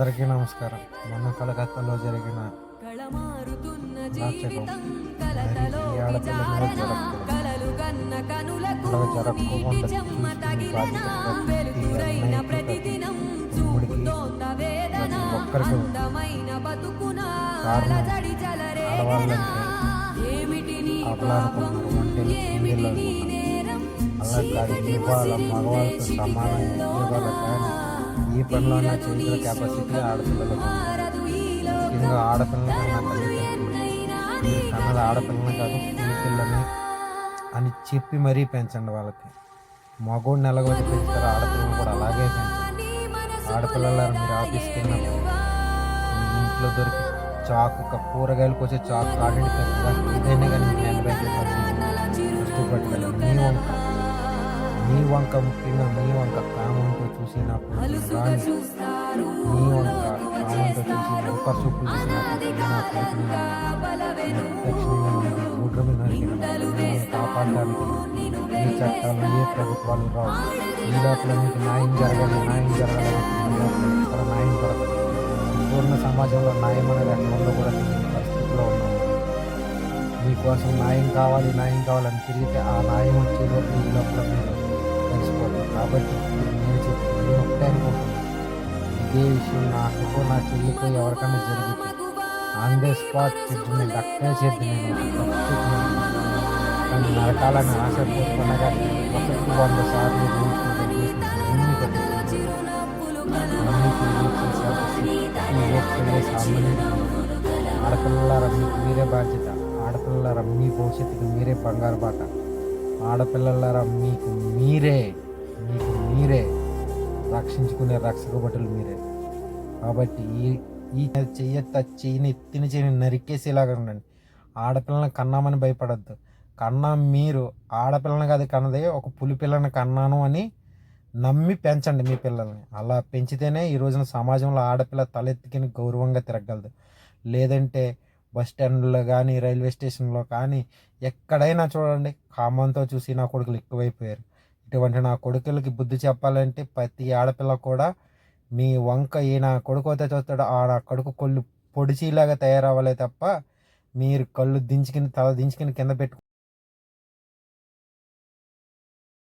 అందరికీ నమస్కారం. మొన్న కలకత్తాలో జరిగిన ప్రతి ఒక్కరికి అలా కాదు ఇవాళ మగవాళ్ళతో సమానం ఇవాళ కానీ ఈ పనిలో నా చేతుల కెపాసిటీ ఆడపిల్లలకు ఇంకా ఆడపిల్లలు కన్నా మీరు కన్నది ఆడపిల్లని కాదు పిల్లని అని చెప్పి మరీ పెంచండి వాళ్ళకి. మగోడిని ఎలాగైతే పెంచుతారో ఆడపిల్లని కూడా అలాగే పెంచండి. ఆడపిల్లలారా మీరు ఆఫీస్కి వెళ్ళినప్పుడు? మీ ఇంట్లో దొరికి చాకు ఒక కూరగాయలకు వచ్చే చాకు కాడండి పెద్దగా ఏదైనా కానీ మీ హ్యాండ్ బ్యాగ్లో వస్తువు పట్టుకెళ్ళండి మీ వంట నీ వంక ముఖ్యంగా నీ వంక కామంతో చూసినప్పుడు నీ వంక కామంతో చూసి వంక చూపు కాపాడడానికి ఈ చట్టాలు ఏ ప్రభుత్వాలు రావు ఈ లోపల మీకు న్యాయం జరగాలి న్యాయం జరగాలి ఇక్కడ న్యాయం జరగదు పూర్ణ సమాజంలో న్యాయం అనేది అక్కడ కూడా పరిస్థితిలో ఉన్నాము మీకోసం న్యాయం కావాలి న్యాయం కావాలని తిరిగితే ఆ న్యాయం వచ్చే లోపల ఈ లోపల మీరు కాబట్టి నేను చెప్పి నేను ఒకటే అనుకుంటున్నాను ఇదే విషయం నాకు నా చెల్లికి ఎవరికైనా జరిగితే ఆన్ ద స్పాట్ జడ్జిమెంట్ అక్కడే చేద్ది నేను కానీ నరకాలని ఆశ పోతున్నగా ఒకటి వంద సార్లు రూల్స్ ఎన్ని ఆడపిల్లల మీకు మీరే బాధ్యత ఆడపిల్లల మీ భవిష్యత్తుకి మీరే బంగారు బాట ఆడపిల్లల మీకు మీరే. మీకు మీరే రక్షించుకునే రక్షక భటులు మీరే. కాబట్టి ఈ ఈ చెయ్యత్త చెయ్యిని ఎత్తిన చెయ్యిని నరికేసేలాగా ఉండండి. ఆడపిల్లని కన్నామని భయపడద్దు. కన్నా మీరు ఆడపిల్లని కాదు కన్నదే ఒక పులి పిల్లని కన్నాను అని నమ్మి పెంచండి మీ పిల్లల్ని. అలా పెంచితేనే ఈ రోజున సమాజంలో ఆడపిల్ల తలెత్తుకుని గౌరవంగా తిరగలదు లేదంటే బస్ స్టాండ్లో కానీ రైల్వే స్టేషన్లో కానీ ఎక్కడైనా చూడండి కామంతో చూసి నా కొడుకులు ఎక్కువైపోయారు. ఇటువంటి నా కొడుకులకి బుద్ధి చెప్పాలంటే ప్రతి ఆడపిల్ల కూడా మీ వంక ఈ నా కొడుకు అయితే చూస్తాడో ఆ నా కొడుకు కొళ్ళు పొడిచిలాగా తయారవ్వాలి తప్ప మీరు కళ్ళు దించుకుని తల దించుకుని కింద పెట్టు